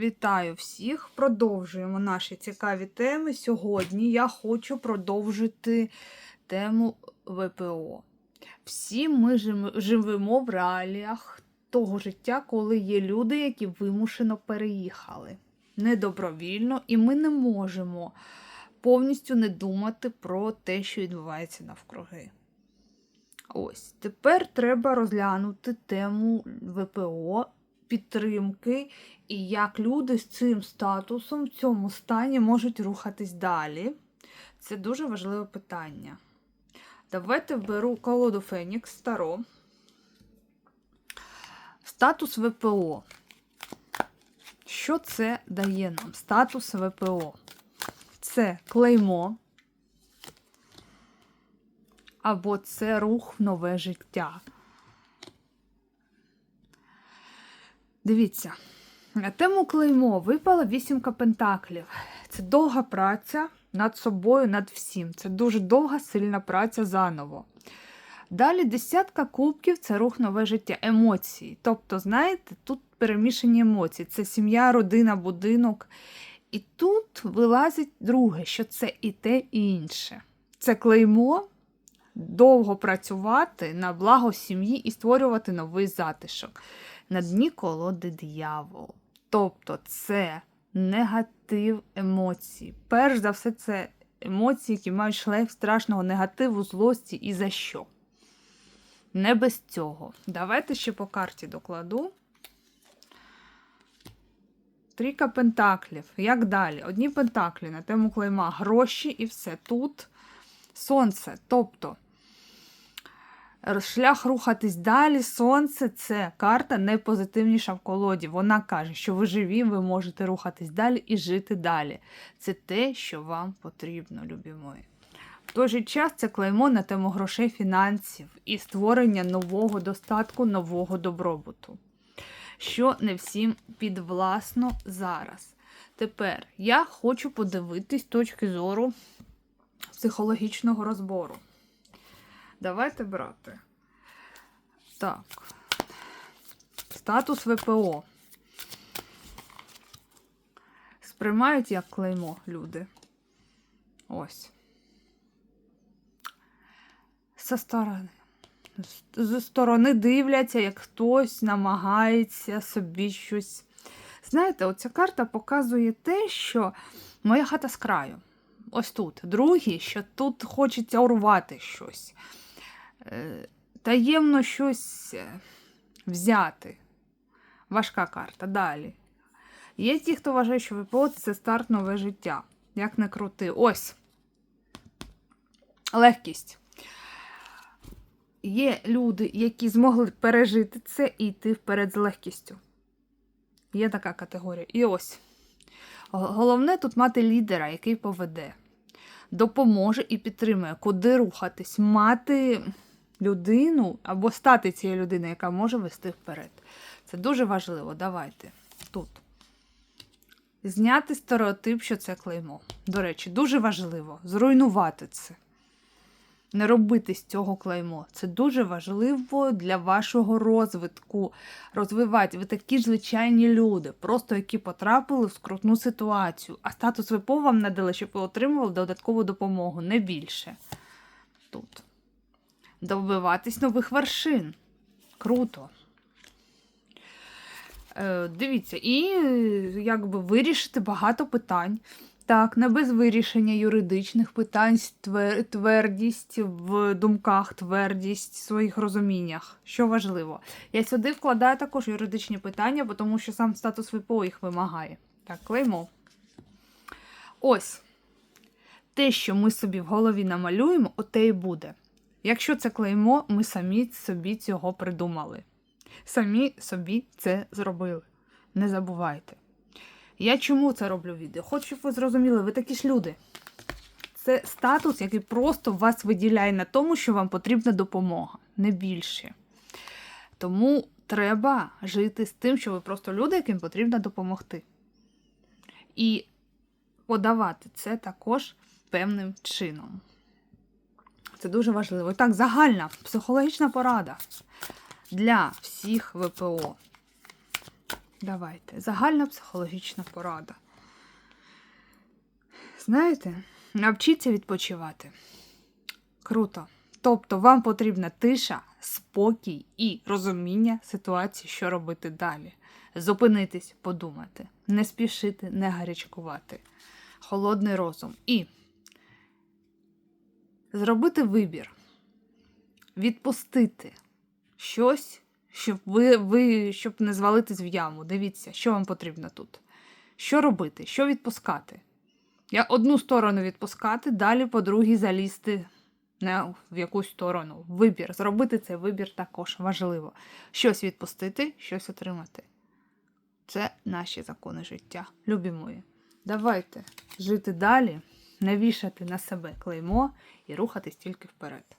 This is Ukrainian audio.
Вітаю всіх! Продовжуємо наші цікаві теми. Сьогодні я хочу продовжити тему ВПО. Всі ми живемо в реаліях того життя, коли є люди, які вимушено переїхали недобровільно, і ми не можемо повністю не думати про те, що відбувається навкруги. Ось тепер треба розглянути тему ВПО, підтримки і як люди з цим статусом в цьому стані можуть рухатись далі. Це дуже важливе питання. Давайте беру колоду Фенікс Таро. Статус ВПО. Що це дає нам? Статус ВПО. Це клеймо. Або це рух в нове життя. Дивіться, тему клеймо випала вісімка пентаклів. Це довга праця над собою, над всім. Це дуже довга, сильна праця заново. Далі десятка кубків це рух нове життя, емоції. Тобто, знаєте, тут перемішані емоції. Це сім'я, родина, будинок. І тут вилазить друге, що це і те, і інше. Це клеймо довго працювати на благо сім'ї і створювати новий затишок. На дні колоди диявол. Тобто це негатив емоцій. Перш за все, це емоції, які мають шлейф страшного негативу, злості і за що. Не без цього. Давайте ще по карті докладу. Трійка пентаклів. Як далі? Одні пентаклі на тему клейма, гроші і все. Тут сонце. Тобто шлях рухатись далі. Сонце це карта найпозитивніша в колоді. Вона каже, що ви живі, ви можете рухатись далі і жити далі. Це те, що вам потрібно, любі мої. В той же час це клеймо на тему грошей, фінансів і створення нового достатку, нового добробуту. Що не всім підвласно зараз. Тепер я хочу подивитись точки зору психологічного розбору. Давайте брати. Так. Статус ВПО. Сприймають як клеймо люди. Ось. Зі сторони. З сторони дивляться, як хтось намагається собі щось. Знаєте, оця карта показує те, що моя хата з краю. Ось тут. Другі, що тут хочеться урвати щось. Е, Таємно щось е, взяти. Важка карта. Далі. Є ті, хто вважає, що ВПО це старт нове життя. Як не крути. Ось. Легкість. Є люди, які змогли пережити це і йти вперед з легкістю. Є така категорія. І ось. Головне тут мати лідера, який поведе, допоможе і підтримує, куди рухатись, мати людину або стати цією людиною, яка може вести вперед. Це дуже важливо. Давайте тут. Зняти стереотип, що це клеймо. До речі, дуже важливо зруйнувати це. Не робити з цього клеймо. Це дуже важливо для вашого розвитку. Розвивати. Ви такі ж звичайні люди, просто які потрапили в скрутну ситуацію. А статус ВПО вам надали, щоб ви отримували додаткову допомогу, не більше. Тут. Добиватись нових вершин. Круто. Е, дивіться, і якби вирішити багато питань. Так, не без вирішення юридичних питань, твер- твердість в думках, твердість в своїх розуміннях. Що важливо. Я сюди вкладаю також юридичні питання, бо тому що сам статус ВПО їх вимагає. Так, клеймо. Ось. Те, що ми собі в голові намалюємо, оте і буде. Якщо це клеймо, ми самі собі цього придумали. Самі собі це зробили. Не забувайте. Я чому це роблю відео? Хочу, щоб ви зрозуміли, ви такі ж люди. Це статус, який просто вас виділяє на тому, що вам потрібна допомога, не більше. Тому треба жити з тим, що ви просто люди, яким потрібно допомогти. І подавати це також певним чином. Це дуже важливо. І так, загальна психологічна порада для всіх ВПО. Давайте. Загальна психологічна порада. Знаєте, навчіться відпочивати. Круто. Тобто вам потрібна тиша, спокій і розуміння ситуації, що робити далі. Зупинитись, подумати, не спішити, не гарячкувати. Холодний розум. І зробити вибір, відпустити щось, щоб ви, ви щоб не звалитись в яму. Дивіться, що вам потрібно тут. Що робити, що відпускати. Я одну сторону відпускати, далі по другій залізти не в якусь сторону. Вибір. Зробити цей вибір також важливо. Щось відпустити, щось отримати. Це наші закони життя. Любі мої. Давайте жити далі, не вішати на себе клеймо і рухатись тільки вперед.